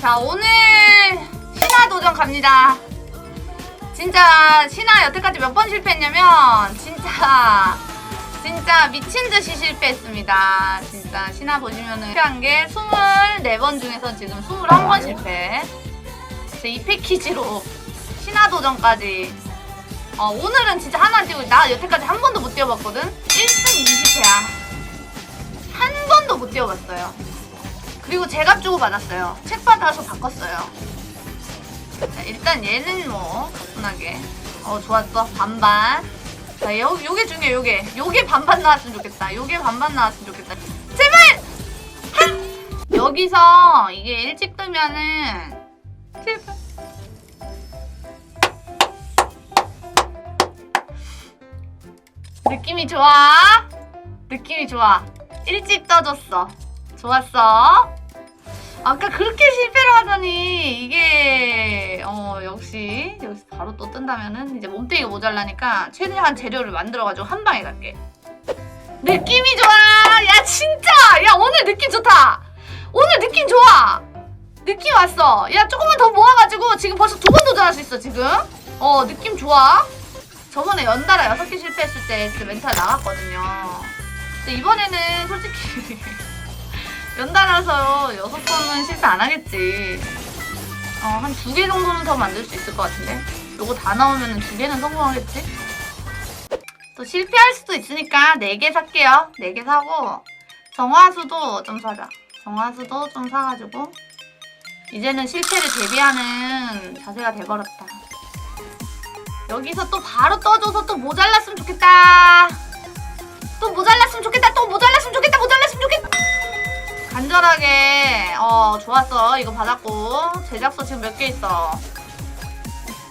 자 오늘 신화 도전 갑니다. 진짜 신화 여태까지 몇 번 실패했냐면 진짜 진짜 미친 듯이 실패했습니다. 진짜 신화 보시면은 실패한 게 24번 중에서 지금 21번 실패. 이 패키지로 신화 도전까지 어, 오늘은 진짜 하나 띄고 나 여태까지 한 번도 못 뛰어봤거든. 1승 20패야. 한 번도 못 뛰어봤어요. 그리고 제값 주고 받았어요. 책 받아서 바꿨어요. 자, 일단 얘는 뭐 가뿐하게 어 좋았어 반반. 자 요, 요게 중요해 요게 요게 반반 나왔으면 좋겠다. 요게 반반 나왔으면 좋겠다. 제발 한 여기서 이게 일찍 뜨면은 제발 느낌이 좋아. 느낌이 좋아. 일찍 떠줬어. 좋았어. 아까 그렇게 실패를 하더니 이게 어 역시 여기서 바로 또 뜬다면은 이제 몸뚱이가 모자라니까 최대한 재료를 만들어가지고 한 방에 갈게. 느낌이 좋아. 야 진짜. 야 오늘 느낌 좋다. 오늘 느낌 좋아. 느낌 왔어. 야 조금만 더 모아가지고 지금 벌써 두 번 도전할 수 있어 지금. 어 느낌 좋아. 저번에 연달아 여섯 개 실패했을 때 그 멘탈 나갔거든요. 근데 이번에는 솔직히 연달아서 여섯 번은 실패 안 하겠지. 어, 한 두 개 정도는 더 만들 수 있을 것 같은데. 요거 다 나오면 두 개는 성공하겠지? 또 실패할 수도 있으니까 네 개 살게요. 네 개 사고 정화수도 좀 사자. 정화수도 좀 사가지고 이제는 실패를 대비하는 자세가 돼버렸다. 여기서 또 바로 떠줘서 또 모자랐으면 좋겠다. 또 모자랐으면 좋겠다. 또 모자랐으면 좋겠다. 모자랐으면 좋겠다. 간절하게 어 좋았어. 이거 받았고 제작서 지금 몇 개 있어.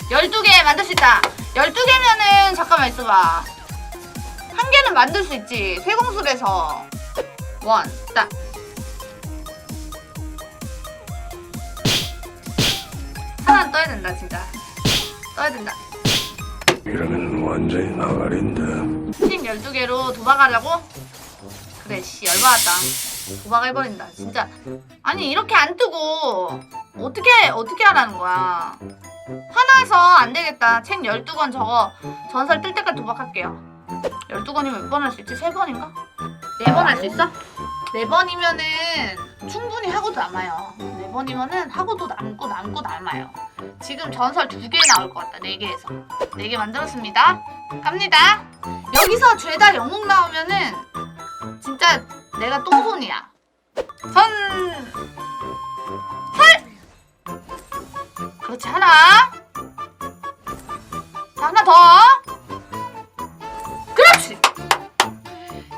12개 만들 수 있다. 12개면은 잠깐만 있어봐. 한 개는 만들 수 있지. 세공술에서 원, 딱. 하나 떠야 된다, 진짜. 떠야 된다. 이러면 완전히 나가린다. 핑 12개로 도박하려고? 그래 씨 열받았다 도박해버린다 진짜. 아니 이렇게 안 뜨고 어떻게 어떻게 하라는 거야? 화나서 안 되겠다. 책 12권 저거 전설 뜰 때까지 도박할게요. 12권이면 몇 번 할 수 있지? 3번인가? 4번 할 수 있어? 4번이면은 충분히 하고도 남아요. 4번이면은 하고도 남고 남고 남아요. 지금 전설 2개 나올 것 같다 4개에서. 4개 만들었습니다. 갑니다. 여기서 죄다 영웅 나오면은 진짜 내가 똥손이야. 선, 설. 그렇지 하나. 자 하나 더. 그렇지.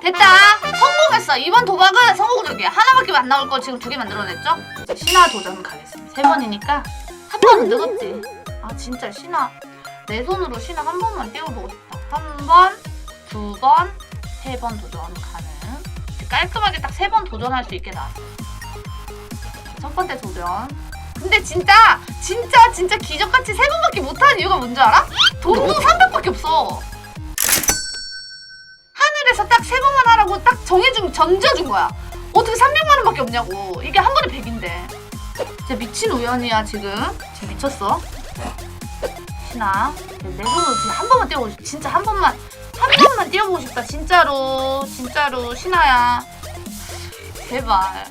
됐다. 성공했어. 이번 도박은 성공적이야. 하나밖에 안 나올 거 지금 두 개 만들어냈죠? 이제 신화 도전 가겠습니다. 세 번이니까 한 번은 늘었지. 아 진짜 신화 내 손으로 신화 한 번만 띄워보고 싶다. 한 번, 두 번, 세 번 도전 가능. 깔끔하게 딱 세 번 도전할 수 있게 나왔어. 첫 번째 도전. 근데 진짜 진짜 진짜 기적같이 세 번밖에 못하는 이유가 뭔지 알아? 돈도 300밖에 없어. 하늘에서 딱 세 번만 하라고 딱 정해준 전져준 거야. 어떻게 300만 원밖에 없냐고. 이게 한 번에 100인데. 진짜 미친 우연이야 지금. 지금 미쳤어. 신아, 내 손으로 진짜 한 번만 싶. 진짜 한 번만 한 번만 띄워보고 싶다. 진짜로 진짜로 신아야. 제발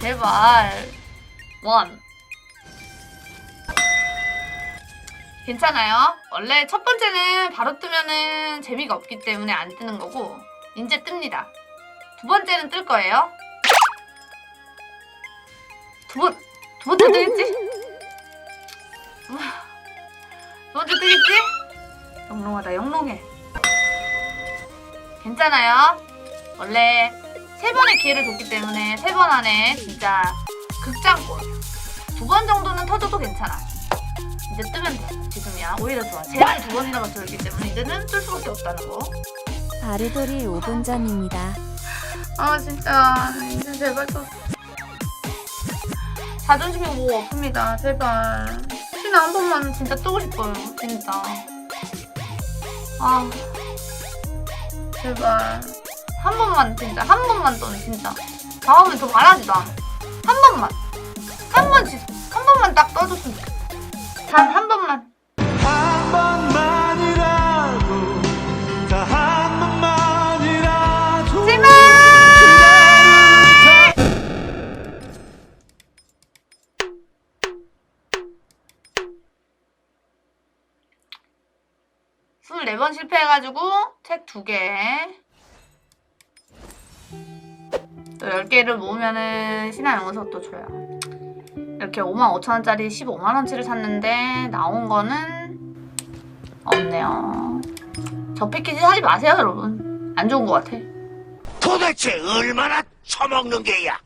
제발 원. 괜찮아요. 원래 첫 번째는 바로 뜨면은 재미가 없기 때문에 안 뜨는 거고 이제 뜹니다. 두 번째는 뜰 거예요. 두 번, 두 번째 뜨겠지? 두 번째 뜨겠지? 영롱하다, 영롱해. 괜찮아요. 원래 세 번의 기회를 줬기 때문에 세 번 안에 진짜 극장골. 두 번 정도는 터져도 괜찮아. 이제 뜨면 돼. 지금이야. 오히려 좋아. 제발 두 번이나 맞춰있기 때문에 이제는 뜰 수밖에 없다는 거. 바르돌이 5분 전입니다. 아 진짜 이제 제발 좀 자존심이 뭐 없습니다 제발 신나 한 번만 진짜 뜨고 싶어요 진짜 아 제발 한 번만 진짜 한 번만 떠는 진짜 다음에 더 말하지도 않아 한 번만 한한 번, 지- 한 번만 딱 떠줬으면 좋겠어. 단한 번만. 24번 실패해가지고 책 2개. 또 10개를 모으면은 신화 영어서 또 줘요. 이렇게 55,000원짜리 15만원치를 샀는데 나온 거는 없네요. 저 패키지 사지 마세요 여러분. 안 좋은 것 같아. 도대체 얼마나 처먹는 게야?